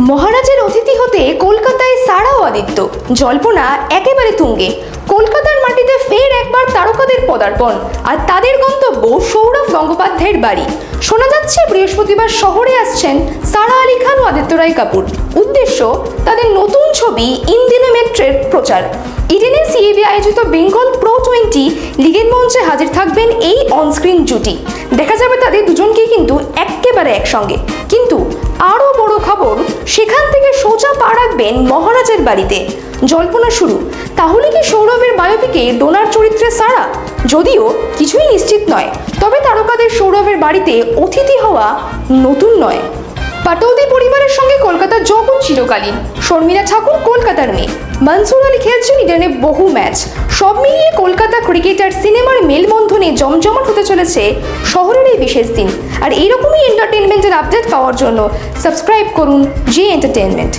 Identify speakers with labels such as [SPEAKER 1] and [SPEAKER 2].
[SPEAKER 1] মহারাজের অতিথি হতে কলকাতায় সারাও আদিত্য। জল্পনা একেবারে তুঙ্গে। কলকাতার মাটিতে ফের একবার তারকাদের পদার্পণ আর তাদের গন্তব্য সৌরভ গঙ্গোপাধ্যায়ের বাড়ি। শোনা যাচ্ছে বৃহস্পতিবার শহরে আসছেন সারা আলী খান ও আদিত্য রায় কাপুর। উদ্দেশ্য, তাদের নতুন ছবি ইন্দিনোমেট্রের প্রচার। ইডেনে সিএবি আয়োজিত বেঙ্গল প্রো টোয়েন্টি লিগের মঞ্চে হাজির থাকবেন এই অনস্ক্রিন জুটি। দেখা যাবে তাদের দুজনকেই কিন্তু একেবারে একসঙ্গে। কিন্তু সেখান থেকে সোজা পা রাখবেন মহারাজের বাড়িতে। জল্পনা শুরু। তাহলে কি সৌরভের বায়োপিকে ডোনার চরিত্রে সারা যদিও কিছুই নিশ্চিত নয়, তবে তারকাদের সৌরভের বাড়িতে অতিথি হওয়া নতুন নয়। পাটৌদি পরিবারের সঙ্গে কলকাতা যখন চিরকালীন, শর্মিলা ঠাকুর কলকাতার মেয়ে। মনসুর আলী খেলছেন ইডেনে বহু ম্যাচ। সব মিলিয়ে কলকাতা ক্রিকেটার সিনেমার মেলবন্ধনে জমজমাট হতে চলেছে শহরের এই বিশেষ দিন। আর এরকমই এন্টারটেনমেন্টের আপডেট পাওয়ার জন্য সাবস্ক্রাইব করুন জি এন্টারটেনমেন্ট